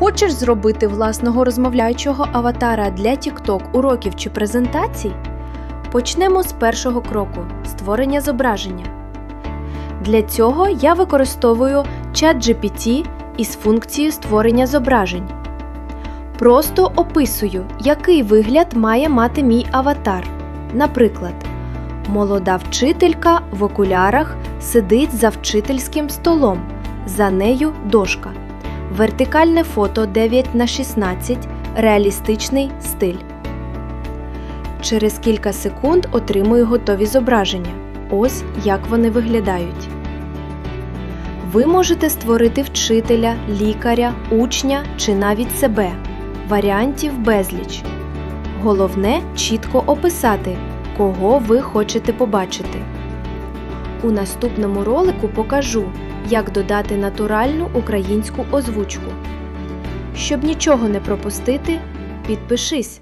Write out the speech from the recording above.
Хочеш зробити власного розмовляючого аватара для TikTok, уроків чи презентацій? Почнемо з першого кроку створення зображення. Для цього я використовую ChatGPT із функцією створення зображень. Просто описую, який вигляд має мати мій аватар. Наприклад, молода вчителька в окулярах сидить за вчительським столом, за нею дошка. Вертикальне фото 9 на 16 реалістичний стиль. Через кілька секунд отримую готові зображення. Ось як вони виглядають. Ви можете створити вчителя, лікаря, учня чи навіть себе. Варіантів безліч. Головне чітко описати, кого ви хочете побачити. У наступному ролику покажу, як додати натуральну українську озвучку. Щоб нічого не пропустити, підпишись.